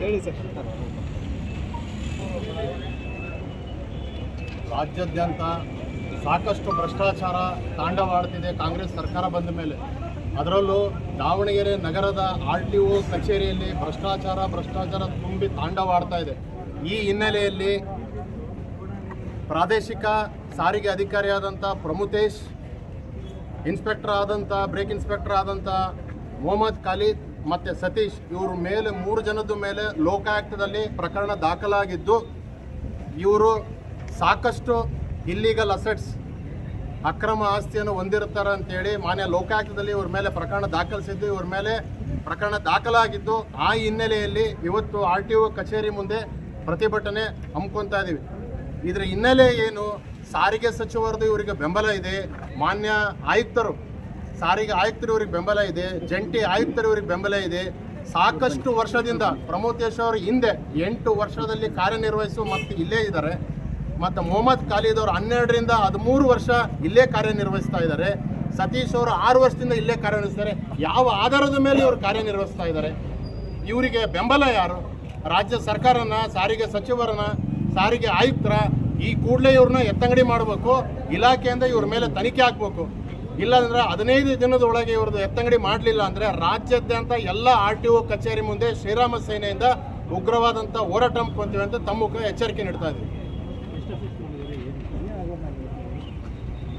ಹೇಳಿ ಸರ್. ರಾಜ್ಯಾದ್ಯಂತ ಸಾಕಷ್ಟು ಭ್ರಷ್ಟಾಚಾರ ತಾಂಡವಾಡ್ತಿದೆ ಕಾಂಗ್ರೆಸ್ ಸರ್ಕಾರ ಬಂದ ಮೇಲೆ. ಅದರಲ್ಲೂ ದಾವಣಗೆರೆ ನಗರದ ಆರ್ ಟಿ ಒ ಕಚೇರಿಯಲ್ಲಿ ಭ್ರಷ್ಟಾಚಾರ ಭ್ರಷ್ಟಾಚಾರ ತುಂಬಿ ತಾಂಡವಾಡ್ತಾ ಇದೆ. ಈ ಹಿನ್ನೆಲೆಯಲ್ಲಿ ಪ್ರಾದೇಶಿಕ ಸಾರಿಗೆ ಅಧಿಕಾರಿಯಾದಂಥ ಪ್ರಮುತೇಶ್ ಇನ್ಸ್ಪೆಕ್ಟರ್ ಆದಂಥ ಬ್ರೇಕ್ ಇನ್ಸ್ಪೆಕ್ಟರ್ ಆದಂಥ ಮೊಹಮ್ಮದ್ ಖಾಲಿದ್ ಮತ್ತು ಸತೀಶ್, ಇವ್ರ ಮೇಲೆ, ಮೂರು ಜನದ ಮೇಲೆ ಲೋಕಾಯುಕ್ತದಲ್ಲಿ ಪ್ರಕರಣ ದಾಖಲಾಗಿದ್ದು, ಇವರು ಸಾಕಷ್ಟು ಇಲ್ಲೀಗಲ್ ಅಸೆಟ್ಸ್ ಅಕ್ರಮ ಆಸ್ತಿಯನ್ನು ಹೊಂದಿರ್ತಾರೆ ಅಂತೇಳಿ ಮಾನ್ಯ ಲೋಕಾಯುಕ್ತದಲ್ಲಿ ಇವ್ರ ಮೇಲೆ ಪ್ರಕರಣ ದಾಖಲಿಸಿದ್ದು, ಇವ್ರ ಮೇಲೆ ಪ್ರಕರಣ ದಾಖಲಾಗಿದ್ದು, ಆ ಹಿನ್ನೆಲೆಯಲ್ಲಿ ಇವತ್ತು ಆರ್ ಟಿ ಕಚೇರಿ ಮುಂದೆ ಪ್ರತಿಭಟನೆ ಹಮ್ಮಿಕೊತಾ ಇದ್ದೀವಿ ಇದರ ಹಿನ್ನೆಲೆ ಏನು ಸಾರಿಗೆ ಸಚಿವರದು ಇವರಿಗೆ ಬೆಂಬಲ ಇದೆ, ಮಾನ್ಯ ಆಯುಕ್ತರು, ಸಾರಿಗೆ ಆಯುಕ್ತರು ಇವರಿಗೆ ಬೆಂಬಲ ಇದೆ, ಜಂಟಿ ಆಯುಕ್ತರು ಇವರಿಗೆ ಬೆಂಬಲ ಇದೆ. ಸಾಕಷ್ಟು ವರ್ಷದಿಂದ ಪ್ರಮೋತೇಶ್ ಅವರು ಹಿಂದೆ ಎಂಟು ವರ್ಷದಲ್ಲಿ ಕಾರ್ಯನಿರ್ವಹಿಸು ಮತ್ತು ಇಲ್ಲೇ ಇದ್ದಾರೆ. ಮತ್ತು ಮೊಹಮ್ಮದ್ ಖಾಲಿದ್ ಅವರು ಹನ್ನೆರಡರಿಂದ ಹದಿಮೂರು ವರ್ಷ ಇಲ್ಲೇ ಕಾರ್ಯನಿರ್ವಹಿಸ್ತಾ ಇದ್ದಾರೆ. ಸತೀಶ್ ಅವರು ಆರು ವರ್ಷದಿಂದ ಇಲ್ಲೇ ಕಾರ್ಯನಿರ್ವಹಿಸ್ತಾರೆ. ಯಾವ ಆಧಾರದ ಮೇಲೆ ಇವರು ಕಾರ್ಯನಿರ್ವಹಿಸ್ತಾ ಇದ್ದಾರೆ? ಇವರಿಗೆ ಬೆಂಬಲ ಯಾರು? ರಾಜ್ಯ ಸರ್ಕಾರನ, ಸಾರಿಗೆ ಸಚಿವರನ್ನ ಸಾರಿಗೆ ಆಯುಕ್ತರ ಈ ಕೂಡಲೇ ಇವ್ರನ್ನ ಎತ್ತಂಗಡಿ ಮಾಡಬೇಕು. ಇಲಾಖೆಯಿಂದ ಇವ್ರ ಮೇಲೆ ತನಿಖೆ ಹಾಕಬೇಕು. ಇಲ್ಲಾಂದ್ರೆ ಹದಿನೈದು ದಿನದ ಒಳಗೆ ಇವ್ರದ್ದು ಎತ್ತಂಗಡಿ ಮಾಡಲಿಲ್ಲ ಅಂದ್ರೆ ರಾಜ್ಯಾದ್ಯಂತ ಎಲ್ಲ ಆರ್ ಟಿ ಒ ಕಚೇರಿ ಮುಂದೆ ಶ್ರೀರಾಮ ಸೇನೆಯಿಂದ ಉಗ್ರವಾದಂಥ ಹೋರಾಟ ಹಮ್ಮಿಕೊಂತೀವಿ ಅಂತ ತಮ್ಮ ಎಚ್ಚರಿಕೆ ನೀಡ್ತಾ ಇದೀವಿ